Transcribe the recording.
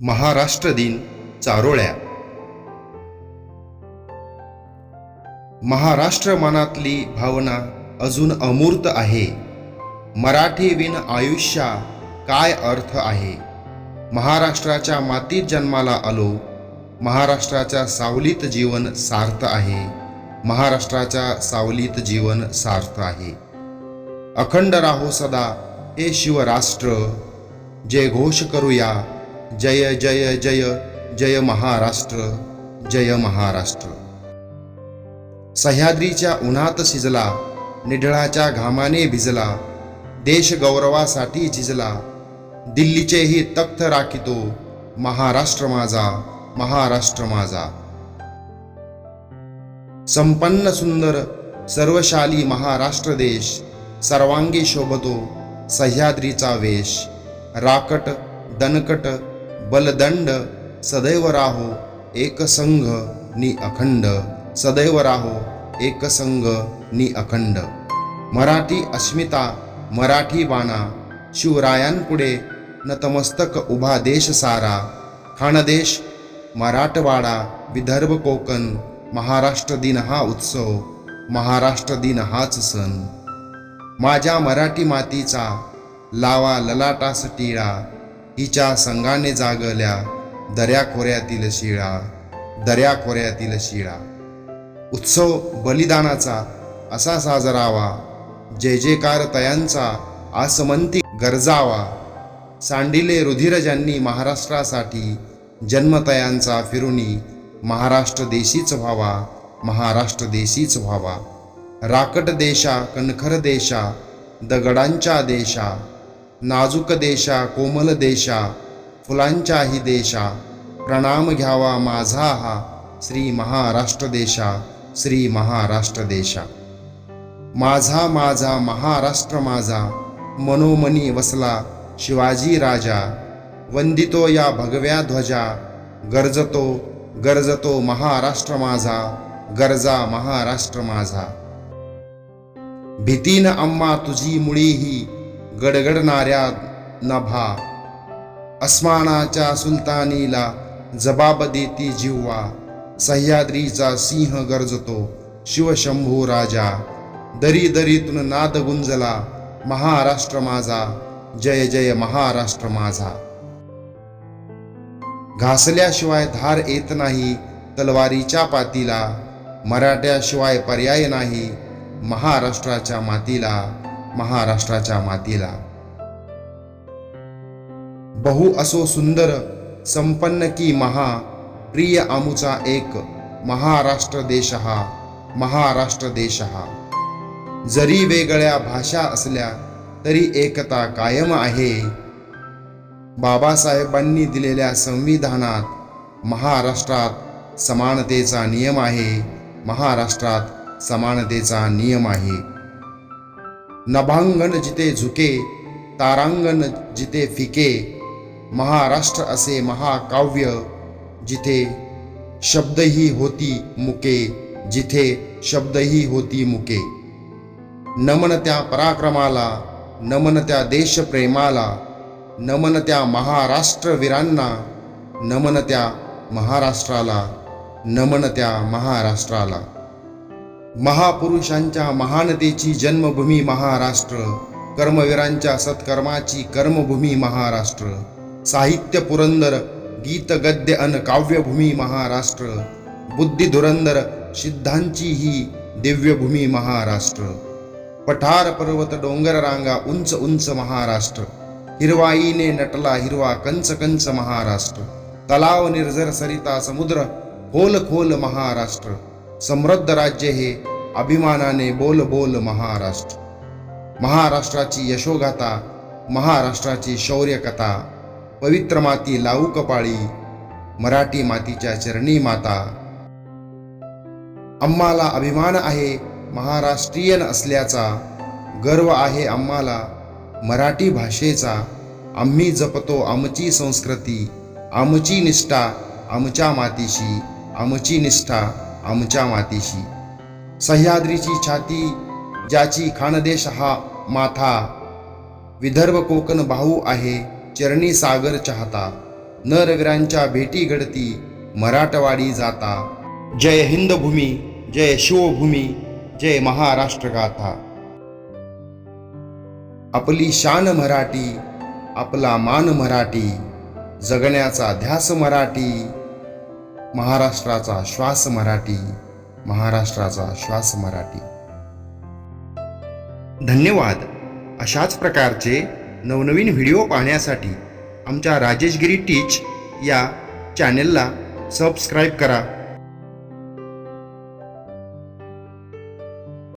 महाराष्ट्र दिन चारोळ्या. महाराष्ट्र मनातली भावना अजून अमूर्त आहे. मराठी विन आयुष्या काय अर्थ आहे? महाराष्ट्राच्या मातीत जन्माला आलो. महाराष्ट्राच्या सावलीत जीवन सार्थ आहे. महाराष्ट्राच्या सावलीत जीवन सार्थ आहे. अखंड राहो सदा हे शिवराष्ट्र. जय घोष करूया जय जय जय जय महाराष्ट्र जय महाराष्ट्र. सह्याद्रीच्या उन्हात शिजला निढळाच्या घामाने भिजला देश गौरवासाठी झिजला दिल्लीचेही तख्त राखितो महाराष्ट्र माझा महाराष्ट्र माझा. संपन्न सुंदर सर्वशाली महाराष्ट्र देश सर्वांगी शोभतो सह्याद्रीचा वेश. राकट दणकट बलदंड सदैव राहो एकसंघ नि अखंड। सदैव राहो एकसंघ नि अखंड। मराठी अस्मिता मराठी बाणा शिवरायांपुढे नतमस्तक उभा देश सारा। खानदेश मराठवाडा विदर्भ कोकण महाराष्ट्र दिन हा उत्सव महाराष्ट्र दिन हाच सण। माझ्या मराठी मातीचा लावा ललाटास टिळा। हिच्या संघाने जागल्या दर्याखोऱ्यातील शिळा दर्याखोऱ्यातील शिळा. उत्सव बलिदानाचा असा साजरावा जय जयकार तयांचा आसमंती गरजावा. सांडिले रुधिर ज्यांनी महाराष्ट्रासाठी जन्मतयांचा फिरुनी महाराष्ट्र देशीच व्हावा महाराष्ट्र देशीच व्हावा. राकट देशा कणखर देशा दगडांच्या देशा. नाजूक देशा कोमल देशा फुलांच्याही देशा प्रणाम घ्यावा माझा हा श्री महाराष्ट्र देशा श्री महाराष्ट्र देशा. माझा माझा महाराष्ट्र माझा मनोमनी वसला शिवाजी राजा वंदितो या भगव्या ध्वजा गरजतो गरजतो महाराष्ट्र माझा गरजा महाराष्ट्र माझा. भीतीन अम्मा तुझी मुळीही गडगडणाऱ्या नभा अस्मानाच्या सुलतानीला जबाब देती जिव्हा सह्याद्रीचा सिंह गरजतो शिवशंभू राजा दरी दरीतून नाद गुंजला महाराष्ट्र माझा जय जय महाराष्ट्र माझा. घासल्याशिवाय धार येत नाही तलवारीच्या पातीला मराठ्याशिवाय पर्याय नाही महाराष्ट्राच्या मातीला. महाराष्ट्राच्या मातीला. बहु असो सुंदर संपन्न की महा प्रिय आमुचा एक महाराष्ट्र देश हा महाराष्ट्र देश हा जरी वेगळ्या भाषा असल्या तरी एकता कायम आहे. बाबासाहेबांनी दिलेल्या संविधानात महाराष्ट्रात समानतेचा नियम आहे. महाराष्ट्रात समानतेचा नियम आहे. नभांगण जिथे झुके तारांगण जिथे फिके महाराष्ट्र असे महाकाव्य जिथे शब्दही होती मुके जिथे शब्दही होती मुके. नमन त्या पराक्रमाला नमन त्या देशप्रेमाला नमन त्या महाराष्ट्रवीरांना नमन त्या महाराष्ट्राला नमन त्या महाराष्ट्राला. महापुरुषांच्या महानतेची जन्मभूमी महाराष्ट्र कर्मवीरांच्या सत्कर्माची कर्मभूमी महाराष्ट्र साहित्य पुरंदर गीत गद्य अन काव्यभूमी महाराष्ट्र बुद्धी धुरंदर सिद्धांची ही दिव्यभूमी महाराष्ट्र पठार पर्वत डोंगर रांगा उंच उंच महाराष्ट्र हिरवाईने नटला हिरवा कंच कंच महाराष्ट्र तलाव निर्झर सरिता समुद्र खोल खोल महाराष्ट्र समृद्ध राज्य हे अभिमानाने बोल बोल महाराष्ट्र. महाराष्ट्राची यशोगाथा महाराष्ट्राची शौर्यकथा पवित्र माती लावू कपाळी मराठी मातीच्या चरणी माता. आम्हाला अभिमान आहे महाराष्ट्रीयन असल्याचा गर्व आहे आम्हाला मराठी भाषेचा. आम्ही जपतो आमची संस्कृती आमची निष्ठा आमच्या मातीशी आमची निष्ठा. आमच्या मातीशी. सह्याद्रीची छाती ज्याची खानदेश हा माथा. विदर्भ कोकण भाऊ आहे चरणी सागर चाहता. नरवीरांच्या भेटी घडती मराठवाडी जाता. जय हिंद भूमी जय शिवभूमी जय महाराष्ट्र गाथा. आपली शान मराठी आपला मान मराठी. जगण्याचा ध्यास मराठी. महाराष्ट्राचा श्वास मराठी महाराष्ट्राचा श्वास मराठी. धन्यवाद. अशाच प्रकारचे नवनवीन व्हिडिओ पाहण्यासाठी आमच्या राजेशगिरी टीच या चॅनेलला सबस्क्राईब करा.